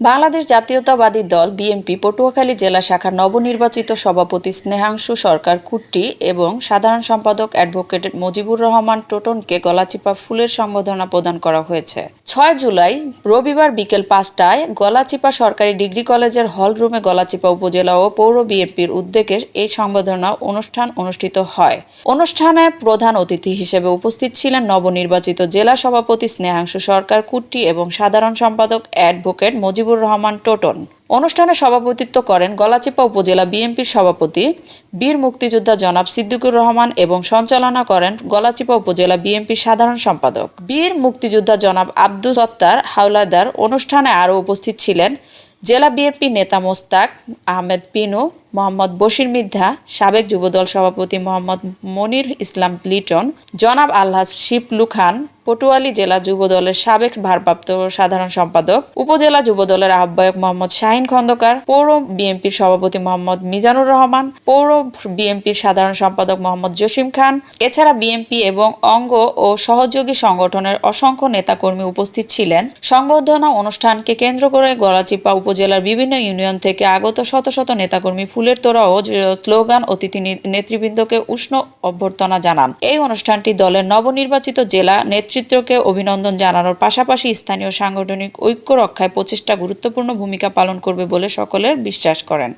বাংলাদেশ জাতীয়তাবাদী দল বিএনপি পটুয়াখালী জেলা শাখার নবনির্বাচিত সভাপতি স্নেহাংশু সরকার কুট্টি এবং সাধারণ সম্পাদক অ্যাডভোকেট মজিবুর রহমান টোটনকে গলাচিপা ফুলের সম্বোধনা প্রদান করা হয়েছে। ছয় জুলাই রবিবার বিকেল পাঁচটায় গলাচিপা সরকারি ডিগ্রি কলেজের হল রুমে গলাচিপা উপজেলা ও পৌর বিএনপির উদ্যোগে এই সংবর্ধনা অনুষ্ঠান অনুষ্ঠিত হয়। অনুষ্ঠানে প্রধান অতিথি হিসেবে উপস্থিত ছিলেন নবনির্বাচিত জেলা সভাপতি স্নেহাংশু সরকার, কুট্টি এবং সাধারণ সম্পাদক অ্যাডভোকেট মুজিবুর রহমান টোটন। অনুষ্ঠানে সভাপতিত্ব করেন গলাচিপা উপজেলা বিএনপির সভাপতি, বীর মুক্তিযোদ্ধা জনাব সিদ্দিকুর রহমান এবং সঞ্চালনা করেন গলাচিপা উপজেলা বিএনপির সাধারণ সম্পাদক। বীর মুক্তিযোদ্ধা জনাব আব্দুল সত্তার হাওলাদার অনুষ্ঠানে আরও উপস্থিত ছিলেন জেলা বিএনপি নেতা মোস্তাক আহমেদ পিনু, মোহাম্মদ বশির মিদ্ধা সাবেক যুবদল সভাপতি মোহাম্মদ মনির ইসলাম লিটন, জনাব আল্লাহ শিপলু খান পটুয়ালী জেলা যুবদলের সাবেক ভারপ্রাপ্ত সাধারণ সম্পাদক, উপজেলা যুবদলের আহ্বায়ক মোহাম্মদ শাহিন খন্দকার, পৌর বিএনপির সভাপতি মোহাম্মদ মিজানুর রহমান, পৌর বিএনপির সাধারণ সম্পাদক মোহাম্মদ জসিম খান, এছাড়া বিএনপি এবং অঙ্গ ও সহযোগী সংগঠনের অসংখ্য নেতাকর্মী উপস্থিত ছিলেন। সংবর্ধনা অনুষ্ঠানকে কেন্দ্র করে গলাচিপা উপজেলার বিভিন্ন ইউনিয়ন থেকে আগত শত শত নেতাকর্মী ফুলের তোড়া ও স্লোগান অতিথি নেতৃবৃন্দকে উষ্ণ অভ্যর্থনা জানান। এই অনুষ্ঠানটি দলের নবনির্বাচিত জেলা নেতৃত্বকে অভিনন্দন জানানোর পাশাপাশি স্থানীয় সাংগঠনিক ঐক্য রক্ষায় প্রচেষ্টা গুরুত্বপূর্ণ ভূমিকা পালন করবে বলে সকলের বিশ্বাস করেন।